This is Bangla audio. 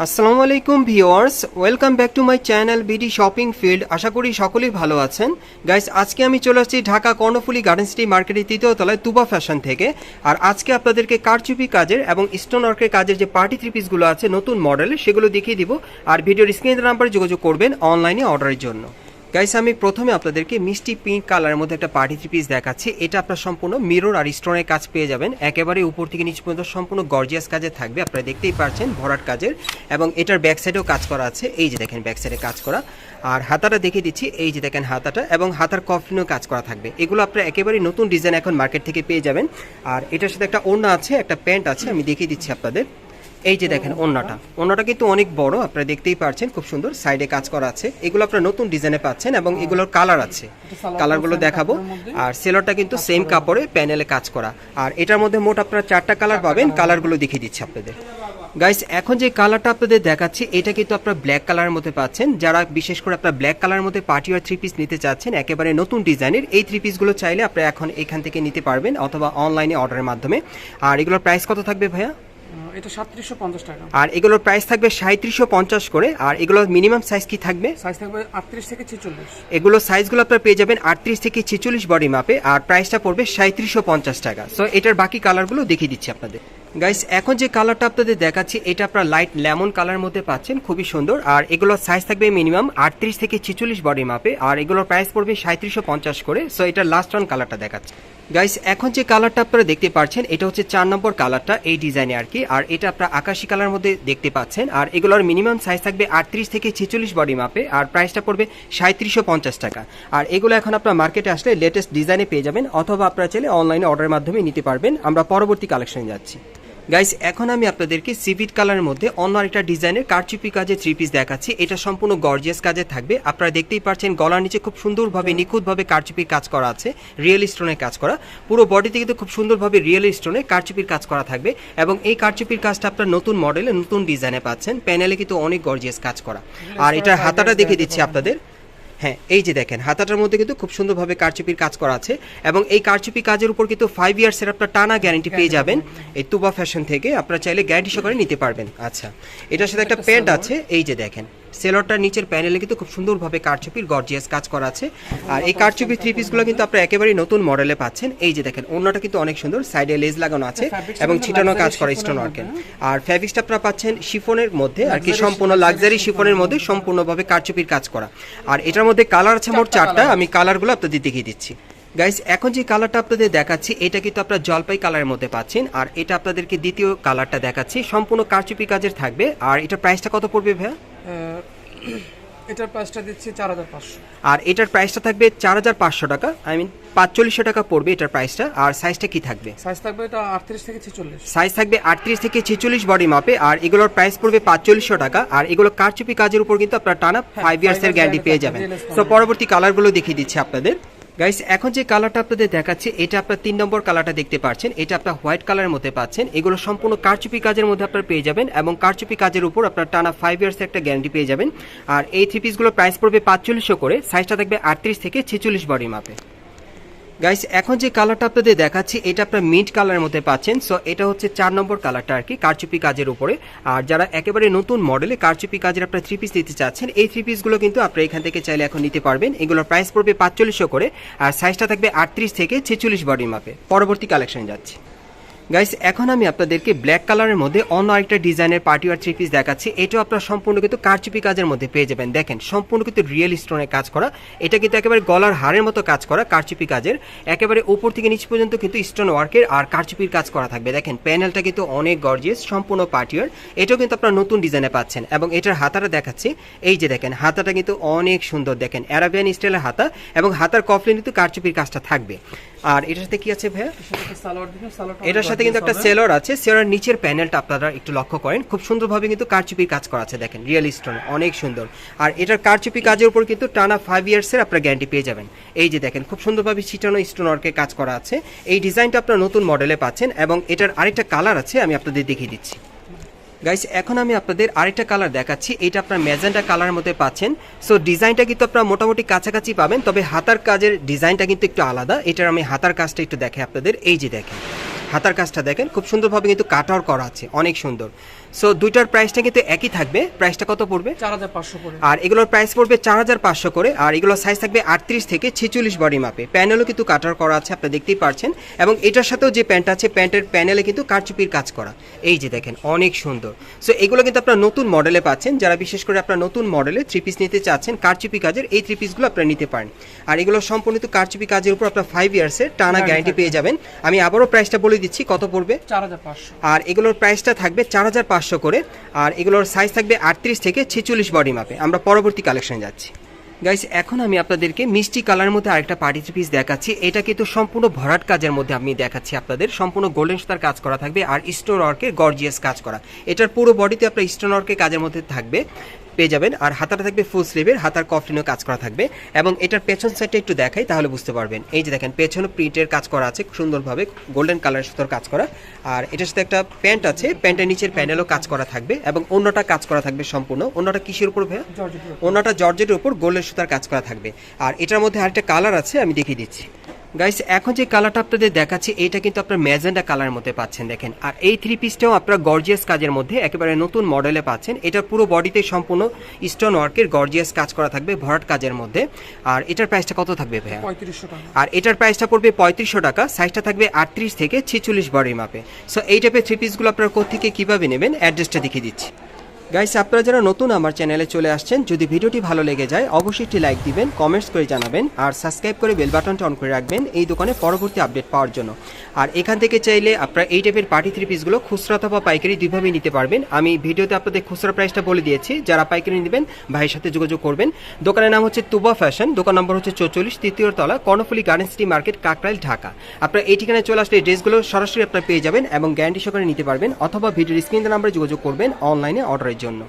আসসালামু আলাইকুম viewers welcome back to my channel BD shopping field. আশা করি সকলেই ভালো আছেন। গাইস, আজকে আমি চলে আসছি ঢাকা কর্ণফুলি গার্ডেন সিটি মার্কেটের তৃতীয় তলায় তুবা ফ্যাশন থেকে। আর আজকে আপনাদেরকে কারচুপি কাজের এবং স্টোন ওয়ার্কের কাজের যে পার্টি থ্রি পিসগুলো আছে, নতুন মডেলের সেগুলো দেখিয়ে দিব। আর ভিডিওর স্ক্রিনের নাম্বারে যোগাযোগ করবেন, অনলাইনে অর্ডারের জন্য। গাইস আমি প্রথমে আপনাদেরকে মিষ্টি পিঙ্ক কালারের মধ্যে একটা পার্টি থ্রি পিস দেখাচ্ছি। এটা আপনার সম্পূর্ণ মিরর আর স্টোনের কাজ পেয়ে যাবেন। একেবারে উপর থেকে নিচ পর্যন্ত সম্পূর্ণ গর্জিয়াস কাজে থাকবে। আপনারা দেখতেই পারছেন ভরাট কাজের। এবং এটার ব্যাক সাইডেও কাজ করা আছে। এই যে দেখেন ব্যাক সাইডে কাজ করা। আর হাতাটা দেখিয়ে দিচ্ছি। এই যে দেখেন হাতাটা। এবং হাতার কফিনও কাজ করা থাকবে। এগুলো আপনারা একেবারে নতুন ডিজাইন এখন মার্কেট থেকে পেয়ে যাবেন। আর এটার সাথে একটা ওড়না আছে, একটা প্যান্ট আছে। আমি দেখিয়ে দিচ্ছি আপনাদের। এই যে দেখেন ওন্নাটা। ওন্নাটা কিন্তু অনেক বড়, আপনারা দেখতেই পারছেন, খুব সুন্দর। সাইডে কাজ করা আছে। এগুলো আপনারা নতুন ডিজাইনে পাচ্ছেন এবং এগুলোর কালার আছে। কালারগুলো দেখাবো। আর সেলরটা কিন্তু সেম কাপড়ে প্যানেলে কাজ করা। আর এটার মধ্যে মোট আপনারা চারটা কালার পাবেন। কালারগুলো দেখিয়ে দিচ্ছি আপনাদের। গাইস এখন যে কালারটা আপনাদের দেখাচ্ছি, এটা কিন্তু আপনারা ব্ল্যাক কালারের মধ্যে পাচ্ছেন। যারা বিশেষ করে আপনারা ব্ল্যাক কালারের মধ্যে পার্টি আর থ্রি পিস নিতে চাচ্ছেন, একেবারে নতুন ডিজাইনের, এই থ্রি পিসগুলো চাইলে আপনারা এখন এখান থেকে নিতে পারবেন অথবা অনলাইনে অর্ডারের মাধ্যমে। আর এগুলোর প্রাইস কত থাকবে ভাইয়া? এটা সাতত্রিশশো পঞ্চাশ টাকা। আর এগুলোর প্রাইস থাকবে সাঁত্রিশশো পঞ্চাশ করে আর এগুলোর মিনিমাম সাইজ কি থাকবে? সাইজ থাকবে আটত্রিশ থেকে ছেচল্লিশ। এগুলো সাইজগুলো আপনারা পেয়ে যাবেন আটত্রিশ থেকে ছেচল্লিশ বডি মাপে আর প্রাইসটা পড়বে সাঁত্রিশশো পঞ্চাশ টাকা। সো এটার বাকি কালারগুলো দেখিয়ে দিচ্ছি আপনাদের। গাইস এখন যে কালারটা আপনাদের দেখাচ্ছি এটা আপনারা লাইট লেমন কালার মধ্যে পাচ্ছেন খুবই সুন্দর। আর এগুলোর সাইজ থাকবে মিনিমাম আটত্রিশ থেকে ছেচল্লিশ বডি মাপে আর এগুলোর প্রাইস পড়বে সাঁত্রিশশো পঞ্চাশ করে। সো এটার লাস্ট ওয়ান কালারটা দেখাচ্ছে। গাইস এখন যে কালারটা আপনারা দেখতে পাচ্ছেন, এটা হচ্ছে চার নম্বর কালারটা এই ডিজাইনে আর কি। আর এটা আপনারা আকাশি কালার মধ্যে দেখতে পাচ্ছেন। আর এগুলোর মিনিমাম সাইজ থাকবে আটত্রিশ থেকে ছেচল্লিশ বডি মাপে আর প্রাইসটা পড়বে সাঁত্রিশশো পঞ্চাশ টাকা। আর এগুলো এখন আপনার মার্কেটে আসলে লেটেস্ট ডিজাইনে পেয়ে যাবেন, অথবা আপনারা চাইলে অনলাইনে অর্ডারের মাধ্যমে নিতে পারবেন। আমরা পরবর্তী কালেকশনে যাচ্ছি। গাইস এখন আমি আপনাদেরকে সিভিট কালারের মধ্যে অন্য আরেকটা ডিজাইনের কারচুপি কাজে থ্রি পিস দেখাচ্ছি। এটা সম্পূর্ণ গর্জিয়াস কাজে থাকবে। আপনারা দেখতেই পাচ্ছেন গলার নিচে খুব সুন্দরভাবে নিখুঁতভাবে কারচুপির কাজ করা আছে। রিয়েল স্টোনের কাজ করা। পুরো বডিতে কিন্তু খুব সুন্দরভাবে রিয়েল স্টোনে কারচুপির কাজ করা থাকবে। এবং এই কারচুপির কাজটা আপনার নতুন মডেলে নতুন ডিজাইনে পাচ্ছেন। প্যানেলে কিন্তু অনেক গর্জিয়াস কাজ করা। আর এটা হাতাটা দেখে দিচ্ছি আপনাদের। হ্যাঁ এই যে দেখেন হাতাটার মধ্যে কিন্তু খুব সুন্দরভাবে কারচুপির কাজ করা আছে এবং এই কারচুপি কাজের উপর কিন্তু ফাইভ ইয়ার্সের আপনার টানা গ্যারান্টি পেয়ে যাবেন। এই তুবা ফ্যাশন থেকে আপনারা চাইলে গ্যারান্টি সহকারে নিতে পারবেন। আচ্ছা এটার সাথে একটা প্যান্ট আছে এই যে দেখেন। সেলরটার নিচের প্যানেলে কিন্তু খুব সুন্দরভাবে কারচুপির গর্জিয়াস কাজ করা আছে। আর এই কারচুপি থ্রি পিসগুলো কিন্তু আপনারা একেবারেই নতুন মডেলে পাচ্ছেন। এই যে দেখেন অন্যটা কিন্তু অনেক সুন্দর সাইডে লেজ লাগানো আছে এবং ছিটানো কাজ করা স্টোন ওয়ার্কের আর ফ্যাব্রিক্সটা আপনারা পাচ্ছেন শিফনের মধ্যে আর কি সম্পূর্ণ লাক্সারি শিফনের মধ্যে সম্পূর্ণভাবে কারচুপির কাজ করা। আর এটার মধ্যে কালার আছে মোট চারটা আমি কালারগুলো আপনাদের দেখিয়ে দিচ্ছি। গাইস এখন যে কালারটা আপনাদের দেখাচ্ছি এটা কিন্তু আপনারা জলপাই কালারের মধ্যে পাচ্ছেন। আর এটা আপনাদেরকে দ্বিতীয় কালারটা দেখাচ্ছি। সম্পূর্ণ কারচুপি কাজের থাকবে। আর এটা প্রাইসটা কত পড়বে ভাইয়া? এটার প্রাইসটা দিচ্ছি চার হাজার পাঁচশো। আর এটার প্রাইসটা থাকবে চার হাজার পাঁচশো টাকা। আই মিন পাঁচচল্লিশশো টাকা পড়বে এটার প্রাইসটা আর সাইজটা কি থাকবে? সাইজ থাকবে এটা আটত্রিশ থেকে ছেচল্লিশ। সাইজ থাকবে আটত্রিশ থেকে ছেচল্লিশ বডি মাপে আর এগুলোর প্রাইস পড়বে পাঁচচল্লিশশো টাকা। আর এগুলো কারচুপি কাজের উপর কিন্তু আপনার টানা ফাইভ ইয়ার্সের গ্যারান্টি পেয়ে যাবেন। তো পরবর্তী কালারগুলো দেখিয়ে দিচ্ছি আপনাদের। গাইস এখন যে কালারটা আপনাদের দেখাচ্ছে, এটা আপনার তিন নম্বর কালারটা দেখতে পাচ্ছেন। এটা আপনার হোয়াইট কালারের মধ্যে পাচ্ছেন। এগুলো সম্পূর্ণ কারচুপি কাজের মধ্যে আপনার পেয়ে যাবেন এবং কারচুপি কাজের উপর আপনার টানা ফাইভ ইয়ার্সের একটা গ্যারান্টি পেয়ে যাবেন। আর এই থ্রি পিসগুলোর প্রাইস পড়বে পাঁচচল্লিশশো করে সাইজটা থাকবে আটত্রিশ থেকে ছেচল্লিশ বডি মাপে গাইস এখন যে কালারটা আপনাদের দেখাচ্ছি, এটা আপনার মিন্ট কালারের মধ্যে পাচ্ছেন। সো এটা হচ্ছে চার নম্বর কালারটা আর কি, কারচুপি কাজের উপরে। আর যারা একেবারে নতুন মডেলে কারচুপি কাজের আপনার থ্রি পিস নিতে চাচ্ছেন, এই থ্রি পিসগুলো কিন্তু আপনারা এখান থেকে চাইলে এখন নিতে পারবেন। এগুলোর প্রাইস পড়বে পাঁচচল্লিশশো করে, আর সাইজটা থাকবে আটত্রিশ থেকে ছেচল্লিশ বডির মাপে পরবর্তী কালেকশন যাচ্ছে। গাইস এখন আমি আপনাদেরকে ব্ল্যাক কালারের মধ্যে অন্য আরেকটা ডিজাইনের পার্টি আর থ্রি পিস দেখাচ্ছি। এটাও আপনারা সম্পূর্ণ কিন্তু কারচুপি কাজের মধ্যে পেয়ে যাবেন। দেখেন সম্পূর্ণ কিন্তু রিয়েল স্টোনের কাজ করা। এটা কিন্তু একেবারে গলার হারের মতো কাজ করা কারচুপি কাজের। একেবারে উপর থেকে নিচ পর্যন্ত কিন্তু স্টোন ওয়ার্কের আর কারচুপির কাজ করা থাকবে। দেখেন প্যানেলটা কিন্তু অনেক গর্জিয়াস সম্পূর্ণ পার্টিয়ার এটাও কিন্তু আপনারা নতুন ডিজাইনে পাচ্ছেন এবং এটার হাতাটা দেখাচ্ছি। এই যে দেখেন হাতাটা কিন্তু অনেক সুন্দর। দেখেন অ্যারাবিয়ান স্টাইলের হাতা এবং হাতার কফলিন কিন্তু কারচুপির কাজটা থাকবে। আর এটার সাথে কি আছে ভাইয়া? এটার সাথে কিন্তু একটা সেলর আছে। সেলর নিচের প্যানেলটা আপনারা একটু লক্ষ্য করেন। খুব সুন্দরভাবে কিন্তু কারচুপির কাজ করা আছে দেখেন। রিয়েল স্টোন অনেক সুন্দর। আর এটার কারচুপি কাজের উপর কিন্তু টানা ফাইভ ইয়ার্সের আপনারা গ্যারান্টি পেয়ে যাবেন। এই যে দেখেন খুব সুন্দরভাবে ছিটানো স্টোন ওয়ার্কের কাজ করা আছে। এই ডিজাইনটা আপনারা নতুন মডেলে পাচ্ছেন এবং এটার আরেকটা কালার আছে আমি আপনাদের দেখিয়ে দিচ্ছি। গাইস এখন আমি আপনাদের আরেকটা কালার দেখাচ্ছি। এটা আপনার ম্যাজেন্টা কালারের মধ্যে পাচ্ছেন। সো ডিজাইনটা কিন্তু আপনারা মোটামুটি কাছাকাছি পাবেন তবে হাতার কাজের ডিজাইনটা কিন্তু একটু আলাদা। এটার আমি হাতার কাজটা একটু দেখে আপনাদের। এই যে দেখেন। হাতার কাজটা দেখেন খুব সুন্দরভাবে কিন্তু কাটার করা আছে অনেক সুন্দর। সো দুইটার প্রাইসটা কিন্তু একই থাকবে। প্রাইসটা কত পড়বে? চার হাজার পাঁচশো করে। আর এগুলোর প্রাইস পড়বে চার হাজার পাঁচশো করে আর এগুলোর সাইজ থাকবে আটত্রিশ থেকে ছেচল্লিশ বডি মাপে প্যানেলও কিন্তু কাটার করা আছে আপনি দেখতেই পারছেন। এবং এটার সাথেও যে প্যান্ট আছে প্যান্টের প্যানেলে কিন্তু কারচুপির কাজ করা। এই যে দেখেন অনেক সুন্দর। সো এগুলো কিন্তু আপনার নতুন মডেলে পাচ্ছেন। যারা বিশেষ করে আপনার নতুন মডেলে থ্রি পিস নিতে চাচ্ছেন কারচুপি কাজের এই থ্রি পিসগুলো আপনারা নিতে পারেন। আর এগুলো সম্পূর্ণ কারচুপি কাজের উপর আপনার ফাইভ ইয়ার্সের টানা গ্যারান্টি পেয়ে যাবেন। আমি আবারও প্রাইসটা বলে দিচ্ছি কত পড়বে? চার হাজার পাঁচশো। আর এগুলোর প্রাইসটা থাকবে চার হাজার পাঁচশো করে। আর এগুলোর সাইজ থাকবে আটত্রিশ থেকে ছেচল্লিশ বডি মাপে আমরা পরবর্তী কালেকশনে যাচ্ছি। গাইস এখন আমি আপনাদেরকে মিষ্টি কালার মধ্যে আরেকটা পার্টি পিস দেখাচ্ছি। এটা কিন্তু সম্পূর্ণ ভরাট কাজের মধ্যে আমি দেখাচ্ছি আপনাদের। সম্পূর্ণ গোল্ডেন সুতার কাজ করা থাকবে আর স্টোন ওয়ার্কের গর্জিয়াস কাজ করা। এটার পুরো বডিতে আপনার স্টোন ওয়ার্কের কাজের মধ্যে থাকবে। পেয়ে যাবেন। আর হাতাটা থাকবে ফুল স্লিভের হাতার কফলিনও কাজ করা থাকবে। এবং এটার পেছন সাইডটা একটু দেখাই তাহলে বুঝতে পারবেন। এই যে দেখেন পেছনে প্রিন্টের কাজ করা আছে সুন্দরভাবে গোল্ডেন কালারের সুতোর কাজ করা। আর এটার সাথে একটা প্যান্ট আছে প্যান্টের নিচের প্যানেলও কাজ করা থাকবে। এবং অন্যটা কাজ করা থাকবে সম্পূর্ণ। অন্যটা কিসের উপর ভাইয়া? অন্যটা জর্জেটের উপর গোল্ডেন সুতার কাজ করা থাকবে। আর এটার মধ্যে আরেকটা কালার আছে আমি দেখিয়ে দিচ্ছি। গাইস এখন যে কালারটা আপনাদের দেখাচ্ছি এটা কিন্তু আপনার ম্যাজেন্ডা কালারের মধ্যে পাচ্ছেন দেখেন। আর এই থ্রি পিসটাও আপনারা গর্জিয়াস কাজের মধ্যে একেবারে নতুন মডেলে পাচ্ছেন। এটা পুরো বডিতে সম্পূর্ণ স্টোন ওয়ার্কের গর্জিয়াস কাজ করা থাকবে ভরাট কাজের মধ্যে। আর এটার প্রাইসটা কত থাকবে ভাইয়া? পঁয়ত্রিশশো টাকা। আর এটার প্রাইসটা পড়বে পঁয়ত্রিশশো টাকা সাইজটা থাকবে আটত্রিশ থেকে ছেচল্লিশ বডি মাপে সো এই টাইপের থ্রি পিসগুলো আপনারা কোথেকে কীভাবে নেবেন অ্যাড্রেসটা দেখিয়ে দিচ্ছি। গাইস আপনারা যারা নতুন আমার চ্যানেলে চলে আসছেন, যদি ভিডিওটি ভালো লেগে যায়, অবশ্যই একটি লাইক দিবেন কমেন্টস করে জানাবেন, আর সাবস্ক্রাইব করে বেল বাটনটা অন করে রাখবেন এই দোকানে পরবর্তী আপডেট পাওয়ার জন্য। আর এখান থেকে চাইলে আপনারা এই টাইপের পার্টি থ্রি পিসগুলো খুচরা অথবা পাইকারি দুইভাবেই নিতে পারবেন। আমি ভিডিওতে আপনাদের খুচরা প্রাইসটা বলে দিয়েছি, যারা পাইকারি নেবেন, ভাইয়ের সাথে যোগাযোগ করবেন। দোকানের নাম হচ্ছে তুবা ফ্যাশন দোকান নম্বর হচ্ছে চৌচল্লিশ, তৃতীয় তলা, Karnaphuli garden city market Kakrail, Dhaka. আপনারা এই ঠিকানায় চলে আসলে ড্রেসগুলো সরাসরি আপনারা পেয়ে যাবেন এবং গ্যারান্টি সহকারে নিতে পারবেন, অথবা ভিডিওর স্ক্রিন নাম্বারে যোগাযোগ করবেন অনলাইনে অর্ডারের জন্য।